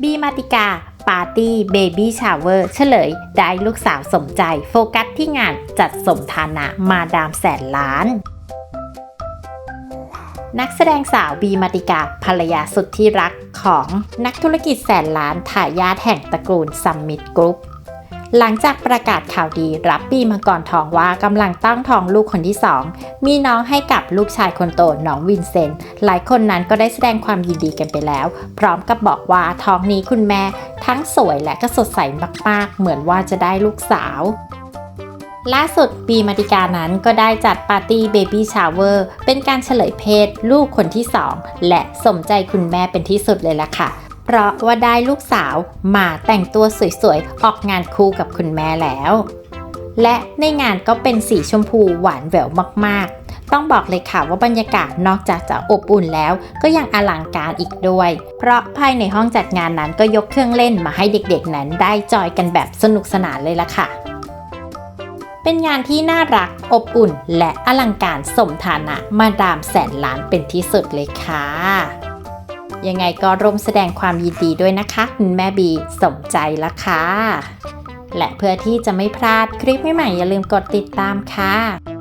บีมาติกา ปาร์ตี้เบบี้ชาวเวอร์เฉลย ได้ลูกสาวสมใจ โฟกัสที่งานจัดสมฐานะมาดามแสนล้าน นักแสดงสาวบีมาติกา ภรรยาสุดที่รักของนักธุรกิจแสนล้านทายาทแห่งตระกูลซัมมิตกรุ๊ป หลังจากประกาศข่าวดีรับปีมังกรทองว่ากำลังตั้งท้องลูกคนที่สองมีน้องให้กับลูกชายคนโตน้องวินเซนต์หลายคนนั้นก็ได้แสดงความยินดีกันไปแล้ว พร้อมกับบอกว่าท้องนี้คุณแม่ทั้งสวยและก็สดใสมากๆ เหมือนว่าจะได้ลูกสาวล่าสุดปีมาติกานั้นก็ได้จัดปาร์ตี้เบบี้ชาวเวอร์เป็นการเฉลยเพศลูกคนที่สองและสมใจคุณแม่เป็นที่สุดเลยล่ะค่ะ เพราะว่าได้ลูกสาวมาแต่งตัวสวยๆ ออกงานคู่กับคุณแม่แล้ว และในงานก็เป็นสีชมพูหวานแหววมากๆ ต้องบอกเลยค่ะว่าบรรยากาศนอกจากจะอบอุ่นแล้ว ก็ยังอลังการอีกด้วย เพราะภายในห้องจัดงานนั้นก็ยกเครื่องเล่นมาให้เด็กๆนั้นได้จอยกันแบบสนุกสนานเลยล่ะค่ะเป็นงานที่น่ารักอบอุ่น และอลังการสมฐานะมาดามแสนล้านเป็นที่สุดเลยค่ะ ยังไงก็ร่วมแสดงความยินดีด้วยนะคะคุณแม่บีสมใจละค่ะและเพื่อที่จะไม่พลาดคลิปใหม่ๆอย่าลืมกดติดตามค่ะ